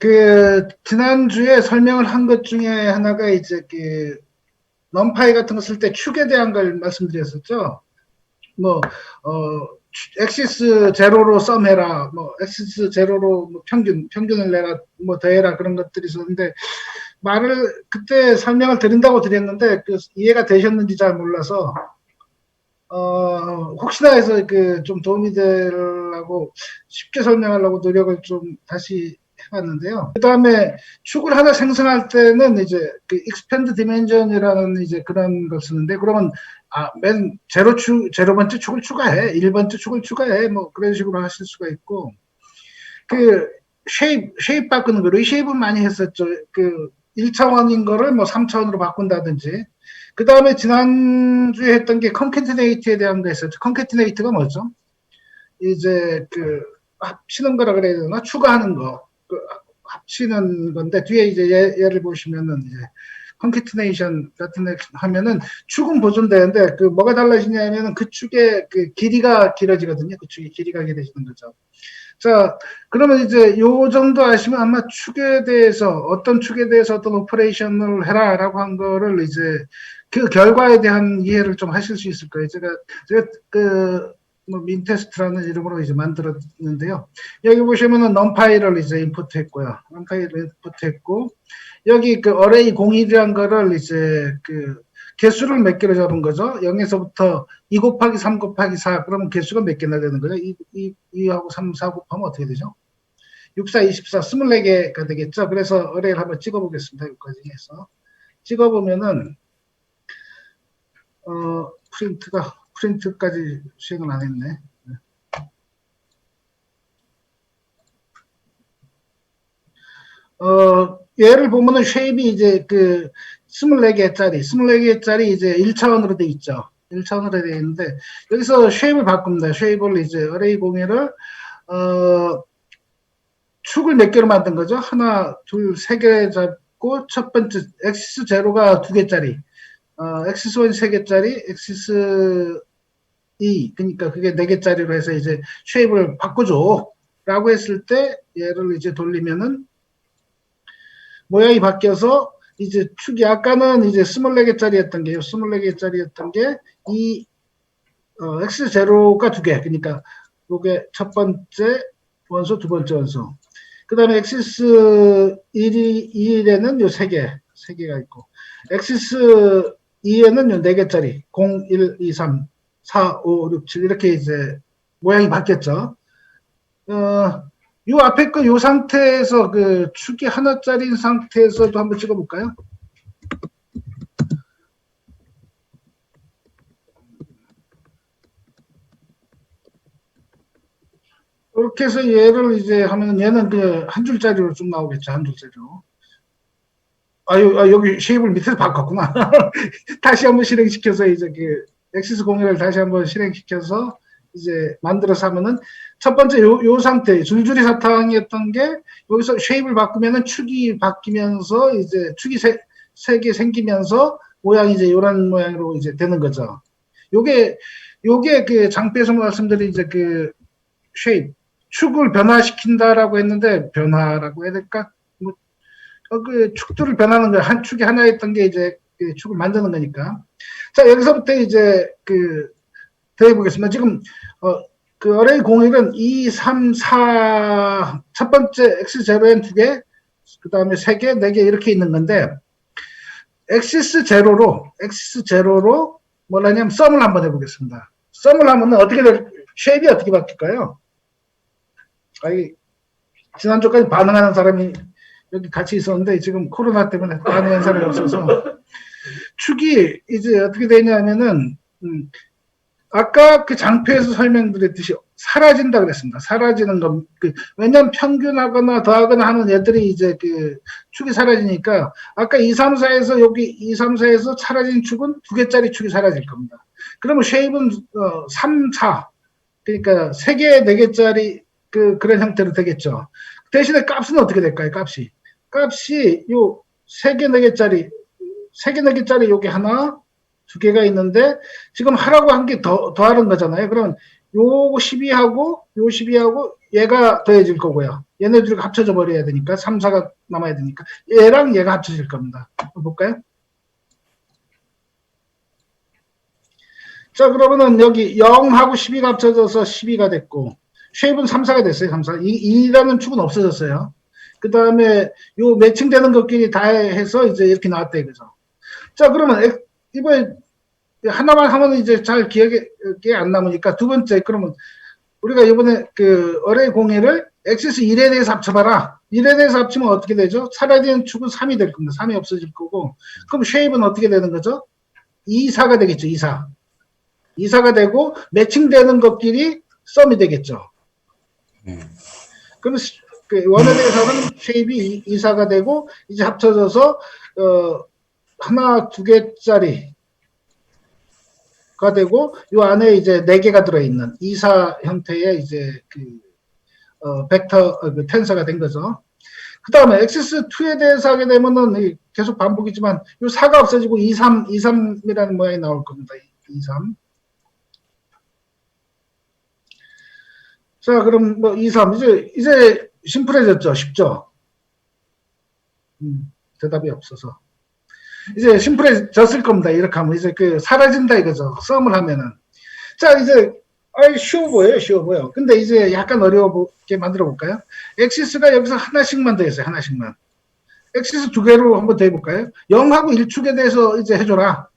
그 지난주에 설명을 한 것 중에 하나가 이제 그 넘파이 같은 거 쓸 때 축에 대한 걸 말씀드렸었죠. 뭐 어, 엑시스 제로로 썸해라, 뭐 엑시스 제로로 뭐 평균 평균을 내라, 뭐 더해라 그런 것들이 있었는데 말을 그때 설명을 드린다고 드렸는데 그 이해가 되셨는지 잘 몰라서 어 혹시나 해서 그 좀 도움이 되려고 쉽게 설명하려고 노력을 좀 다시 해봤는데요. 그 다음에 축을 하나 생성할 때는 이제 그 expand dimension이라는 이제 그런 걸 쓰는데 그러면 아, 맨 제로 축, 제로 번째 축을 추가해. 1번째 축을 추가해. 뭐 그런 식으로 하실 수가 있고 그 쉐입, 쉐입 바꾸는 거, 리쉐입을 많이 했었죠. 그 1차원인 거를 뭐 3차원으로 바꾼다든지. 그 다음에 지난주에 했던 게 컨캐티네이트에 대한 거 했었죠. 컨캐티네이트가 뭐죠? 이제 그 합치는 거라 그래야 되나? 추가하는 거. 그 합치는 건데 뒤에 이제 예, 예를 보시면은 이제 컨캐티네이션 같은 데 하면은 축은 보존되는데 그 뭐가 달라지냐면은 그 축의 그 길이가 길어지거든요. 그 축의 길이가 길어지는 거죠. 자, 그러면 이제 요 정도 아시면 아마 축에 대해서 어떤 축에 대해서 어떤 오퍼레이션을 해라라고 한 거를 이제 그 결과에 대한 이해를 좀 하실 수 있을 거예요. 제가 제가 그 뭐 민테스트라는 이름으로 이제 만들었는데요. 여기 보시면은 넘파이를 이제 인풋했고요. 넘파이를 인풋했고 여기 그 어레이 01이란 거를 이제 그 개수를 몇 개로 잡은 거죠. 0에서부터 2 곱하기 3 곱하기 4 그러면 개수가 몇 개나 되는 거죠? 2, 2, 2하고 3, 4 곱하면 어떻게 되죠? 6, 4, 24, 24개가 되겠죠. 그래서 어레이를 한번 찍어 보겠습니다. 여기까지 해서 찍어 보면은 어 프린트가 프린트까지 시행을 안 했네. 어, 얘를 보면은 쉐입이 이제 그 24개짜리, 24개짜리 이제 1차원으로 돼 있죠. 1차원으로 돼 있는데, 여기서 쉐입을 바꿉니다. 쉐입을 이제 어레이 공예를, 어, 축을 몇 개로 만든 거죠? 하나, 둘, 세 개 잡고, 첫 번째, 엑시스 제로가 두 개짜리, 어, 엑시스 원세 개짜리, 엑시스 2, 그러니까 그게 네 개짜리로 해서 이제 쉐입을 바꿔줘. 라고 했을 때, 얘를 이제 돌리면은, 모양이 바뀌어서 이제 축이 아까는 이제 24개짜리였던 게요. 24개짜리였던 게이 어, x 제로가 두 개. 그러니까 요게 첫 번째 원소, 두 번째 원소. 그 다음에 엑시스 1이 2에는 요 세 개, 세 개가 있고 엑시스 2에는 요 네 개짜리 0, 1, 2, 3, 4, 5, 6, 7 이렇게 이제 모양이 바뀌었죠. 어, 요 앞에 거 요 상태에서 그 축이 하나짜리인 상태에서도 한번 찍어볼까요? 이렇게 해서 얘를 이제 하면 얘는 그 한 줄짜리로 쭉 나오겠죠. 한 줄짜리로. 아, 요, 아, 여기 쉐입을 밑에서 바꿨구나. 다시 한번 실행시켜서 이제 그 엑시스 공유를 다시 한번 실행시켜서 이제 만들어서 하면은 첫 번째 요, 요 상태 줄줄이 사탕이었던 게 여기서 쉐입을 바꾸면은 축이 바뀌면서 이제 축이 세, 세개 생기면서 모양이 이제 요런 모양으로 이제 되는 거죠. 요게 요게 그 장비에서 말씀드린 이제 그 쉐입 축을 변화시킨다라고 했는데 변화라고 해야 될까? 뭐, 어, 그 축들을 변하는 거, 한 축이 하나였던 게 이제 그 축을 만드는 거니까. 자, 여기서부터 이제 그, 더해보겠습니다. 지금, 어, 그 어레이 공익은 2, 3, 4, 첫 번째 X0엔 두 개, 그 다음에 세 개, 네 개 이렇게 있는 건데, 엑시스 제로로, 엑시스 제로로 뭐라 하냐면 썸을 한번 해보겠습니다. 썸을 하면 어떻게 될, 쉐입이 어떻게 바뀔까요? 아이, 지난주까지 반응하는 사람이 여기 같이 있었는데 지금 코로나 때문에 반응하는 사람이 없어서 축이 이제 어떻게 되냐면은 음, 아까 그 장표에서 설명드렸듯이 사라진다 그랬습니다. 사라지는 건 그, 왜냐하면 평균하거나 더하거나 하는 애들이 이제 그 축이 사라지니까 아까 2, 3, 4에서 여기 2, 3, 4에서 사라진 축은 두 개짜리 축이 사라질 겁니다. 그러면 쉐입은 어, 3, 4 그러니까 세 개, 네 개짜리 그 그런 형태로 되겠죠. 대신에 값은 어떻게 될까요? 값이 값이 요세 개, 네 개짜리 세 개, 네 개짜리 여기 하나 두 개가 있는데 지금 하라고 한 게 더 더하는 거잖아요. 그러면 요 12하고 요 12하고 얘가 더해질 거고요. 얘네 둘이 합쳐져 버려야 되니까 3, 4가 남아야 되니까 얘랑 얘가 합쳐질 겁니다. 볼까요? 자 그러면은 여기 0하고 12가 합쳐져서 12가 됐고 쉐입은 3, 4가 됐어요. 3, 4. 이, 2라는 축은 없어졌어요. 그 다음에 요 매칭되는 것끼리 다 해서 이제 이렇게 나왔다 이거죠. 자 그러면 엑- 이번에 하나만 하면 이제 잘 기억에 안 남으니까 두 번째 그러면 우리가 이번에 그 어레이 공예를 엑시스 1에 대해서 합쳐봐라. 1에 대해서 합치면 어떻게 되죠? 사라지는 축은 3이 될 겁니다. 3이 없어질 거고. 그럼 쉐입은 어떻게 되는 거죠? 2, 4가 되겠죠. 2, 4. 2, 4가 되고 매칭되는 것끼리 썸이 되겠죠. 음. 그럼 시- 그 원에 대해서는 쉐입이 2, 4가 되고 이제 합쳐져서 어 하나 두 개짜리가 되고 요 안에 이제 네 개가 들어있는 2, 4 형태의 이제 그 어, 벡터 어, 그 텐서가 된 거죠. 그 다음에 엑시스2에 대해서 하게 되면은 이 계속 반복이지만 요 4가 없어지고 2, 3, 2, 3이라는 모양이 나올 겁니다. 2, 3. 자, 그럼 뭐 2, 3 이제 이제 심플해졌죠, 쉽죠. 음, 대답이 없어서 이제 심플해졌을 겁니다. 이렇게 하면 이제 그 사라진다 이거죠. 썸을 하면은 자 이제 아이 쉬워 보여요, 쉬워 보여. 근데 이제 약간 어려워게 만들어 볼까요? 엑시스가 여기서 하나씩만 더 했어요, 하나씩만. 엑시스 두 개로 한번 더 해볼까요? 0하고 1축에 대해서 이제 해줘라.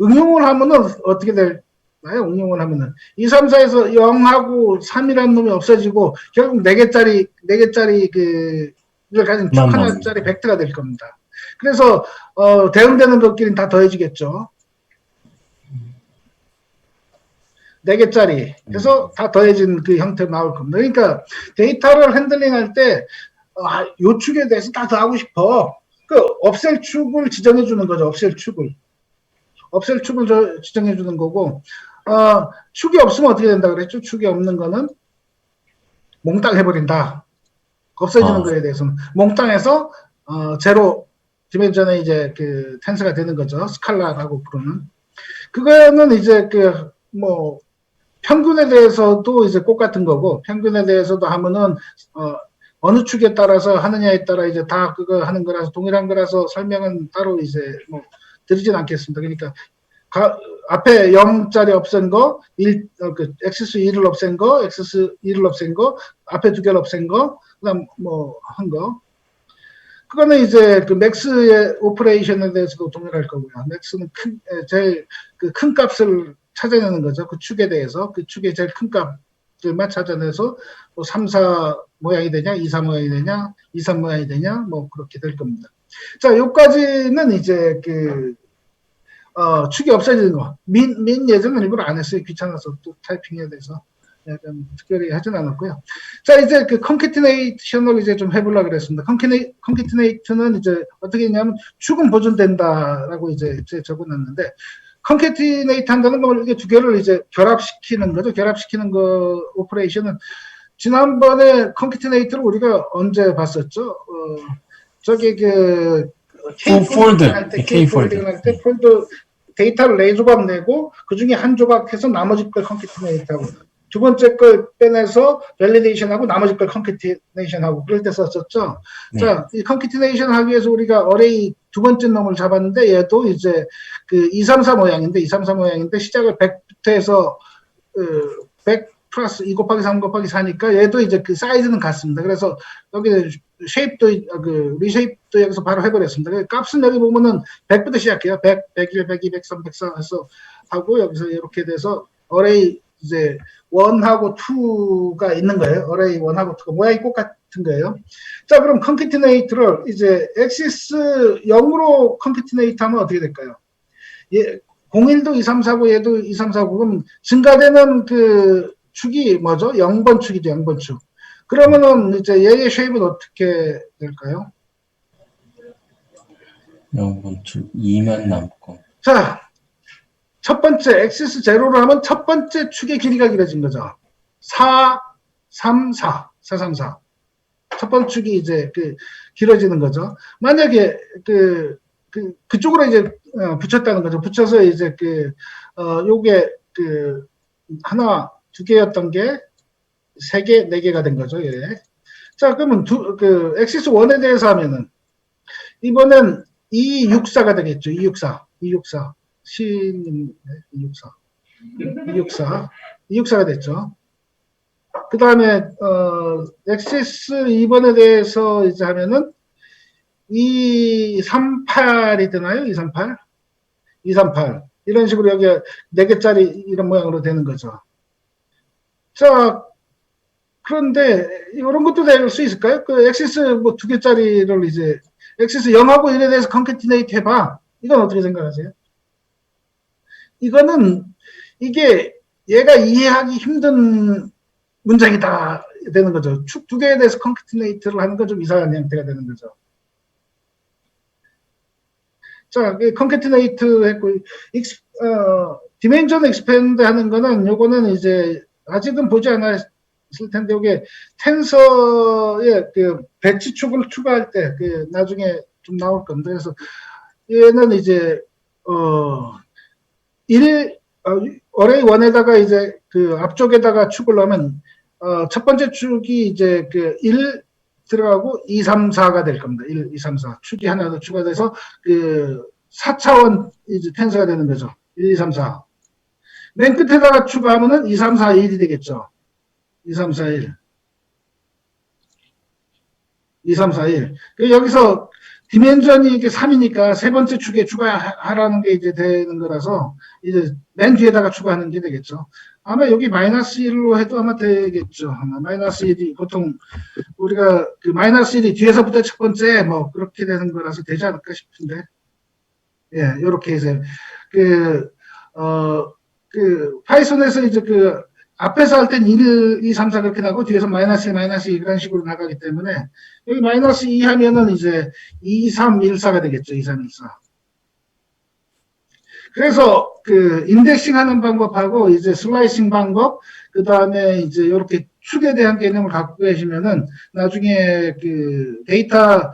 응용을 하면은 어떻게 될까요? 응용을 하면은 2, 3, 4에서 0하고 3이라는 놈이 없어지고 결국 4개짜리 4개짜리 그 이걸 가진 쭉 맞네. 하나짜리 벡터가 될 겁니다. 그래서 어, 대응되는 것끼리는 다 더해지겠죠. 4개짜리 해서 다 더해진 그 형태로 나올 겁니다. 그러니까 데이터를 핸들링할 때 아, 요 축에 대해서 다 더하고 싶어. 그 없앨 축을 지정해 주는 거죠. 없앨 축을. 없앨 축을 저- 지정해 주는 거고 어, 축이 없으면 어떻게 된다 그랬죠? 축이 없는 거는 몽땅 해버린다. 없어지는 아. 거에 대해서는 몽땅해서 어, 제로 디멘전에 이제 그 텐스가 되는 거죠. 스칼라라고 부르는. 그거는 이제 그 뭐 평균에 대해서도 이제 꼭 같은 거고 평균에 대해서도 하면은 어, 어느 축에 따라서 하느냐에 따라 이제 다 그거 하는 거라서 동일한 거라서 설명은 따로 이제 뭐 드리진 않겠습니다. 그러니까 가- 앞에 0짜리 없앤 거, 1, 어, 그, 엑스스 1을 없앤 거, 엑스스 1을 없앤 거, 앞에 두 개를 없앤 거, 그 다음 뭐, 한 거. 그거는 이제 그 맥스의 오퍼레이션에 대해서도 동일할 거고요. 맥스는 큰, 에, 제일 그 큰 값을 찾아내는 거죠. 그 축에 대해서. 그 축의 제일 큰 값들만 찾아내서 뭐 3, 4 모양이 되냐, 2, 3 모양이 되냐, 2, 3 모양이 되냐, 뭐 그렇게 될 겁니다. 자, 요까지는 이제 그, 어, 축이 없어지는 거. 민, 민 예전은 일부러 안 했어요. 귀찮아서 또 타이핑해야 돼서. 약간 특별히 하진 않았고요. 자, 이제 그 컨캐티네이션을 이제 좀 해보려고 그랬습니다. 컨캐네, 컨캐티네이트는 이제 어떻게 했냐면 축은 보존된다라고 이제 제 적어놨는데, 컨캐티네이트 한다는 건 이게 두 개를 이제 결합시키는 거죠. 결합시키는 거 오퍼레이션은 지난번에 컨캐티네이트를 우리가 언제 봤었죠? 어, 저기 그 폴- 폴드, 할 때, K K 폴드. 폴딩 할때 폴드 데이터를 네 조각 내고 그 중에 한 조각 해서 나머지 걸 컨캐티네이트하고 두 번째 걸 빼내서 밸리데이션하고 나머지 걸 컨캐티네이션하고 그럴 때 썼었죠. 네. 자, 이 컨캐티네이션 하기 위해서 우리가 어레이 두 번째 놈을 잡았는데 얘도 이제 그 2, 3, 4 모양인데 2, 3, 4 모양인데 시작을 100부터 해서 그, 100 플러스 2 곱하기 3 곱하기 4니까 얘도 이제 그 사이즈는 같습니다. 그래서 여기 쉐입도 어, 그 리쉐입도 여기서 바로 해버렸습니다. 그 값은 여기 보면은 100부터 시작해요. 100, 101, 102, 103, 104 해서 하고 여기서 이렇게 돼서 어레이 이제 1하고 2가 있는 거예요. 어레이 1하고 2가 모양이 똑같은 거예요. 자, 그럼 컨캐티네이트를 이제 엑시스 0으로 컨캐티네이트 하면 어떻게 될까요? 예, 01도 2, 3, 4, 9, 얘도 2, 3, 4, 9, 그럼 증가되는 그 축이 뭐죠? 0번 축이죠, 0번 축. 그러면은 이제 얘의 쉐입은 어떻게 될까요? 0번 줄 2만 남고. 자, 첫 번째 엑시스 제로로 하면 첫 번째 축의 길이가 길어진 거죠. 4, 3, 4, 4, 3, 4. 첫 번째 축이 이제 그 길어지는 거죠. 만약에 그, 그, 그쪽으로 이제 어, 붙였다는 거죠. 붙여서 이제 그, 어, 요게 그, 하나, 두 개였던 게 세 개, 네 개가 된 거죠. 예. 자, 그러면 두, 그, 엑시스 1에 대해서 하면은, 이번엔 264가 되겠죠. 264. 264. 신, 264. 264. 264가 됐죠. 그 다음에, 어, 엑시스 2번에 대해서 이제 하면은, 238이 되나요? 238? 238. 이런 식으로 여기 4개짜리 이런 모양으로 되는 거죠. 자, 그런데 이런 것도 될 수 있을까요? 그 엑시스 뭐 두 개짜리를 이제 엑시스 0하고 1에 대해서 컨캐티네이트 해봐. 이건 어떻게 생각하세요? 이거는 이게 얘가 이해하기 힘든 문장이다 되는 거죠. 축 두 개에 대해서 컨캐티네이트를 하는 건 좀 이상한 형태가 되는 거죠. 자, 컨캐티네이트 했고, 익스, 어, 디멘전 익스펜드 하는 거는 요거는 이제 아직은 보지 않았을 텐데 요게 텐서의 그 배치 축을 추가할 때 그 나중에 좀 나올 건데 그래서 얘는 이제 어 1, 어, 어레이 1에다가 이제 그 앞쪽에다가 축을 넣으면 어, 첫 번째 축이 이제 그 1 들어가고 2, 3, 4가 될 겁니다. 1, 2, 3, 4. 축이 하나 더 추가돼서 그 4차원 이제 텐서가 되는 거죠. 1, 2, 3, 4. 맨 끝에다가 추가하면은 2, 3, 4, 1이 되겠죠. 2, 3, 4, 1. 2, 3, 4, 1. 그 여기서 디멘전이 이게 3이니까 세 번째 축에 추가하라는 게 이제 되는 거라서 이제 맨 뒤에다가 추가하는 게 되겠죠. 아마 여기 마이너스 1로 해도 아마 되겠죠. 아마 마이너스 1이 보통 우리가 그 마이너스 1이 뒤에서부터 첫 번째 뭐 그렇게 되는 거라서 되지 않을까 싶은데. 예, 요렇게 해서 그, 어, 그 파이썬에서 이제 그 앞에서 할 땐 1, 2, 3, 4 그렇게 나고 뒤에서 마이너스 1, 마이너스 2 이런 식으로 나가기 때문에 여기 마이너스 2 하면은 이제 2, 3, 1, 4가 되겠죠. 2, 3, 1, 4. 그래서 그 인덱싱 하는 방법하고 이제 슬라이싱 방법, 그 다음에 이제 이렇게 축에 대한 개념을 갖고 계시면은 나중에 그 데이터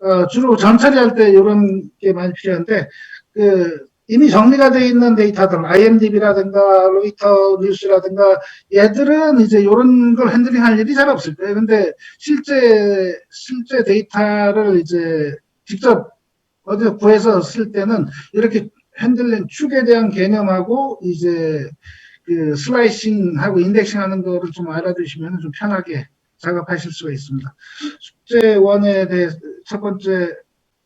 어, 주로 전처리할 때 이런 게 많이 필요한데 그 이미 정리가 되어 있는 데이터들, IMDb라든가 로이터 뉴스라든가 얘들은 이제 이런 걸 핸들링할 일이 잘 없을 거예요. 근데 실제 실제 데이터를 이제 직접 어디 구해서 쓸 때는 이렇게 핸들링 축에 대한 개념하고 이제 그 슬라이싱하고 인덱싱하는 거를 좀 알아두시면 좀 편하게 작업하실 수가 있습니다. 숙제 원에 대해 첫 번째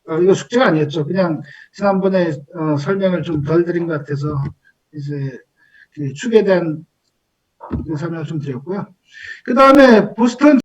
어, 이거 숙제가 아니었죠. 그냥 지난번에 어, 설명을 좀 덜 드린 것 같아서 이제 그 축에 대한 그 설명을 좀 드렸고요. 그 다음에 보스턴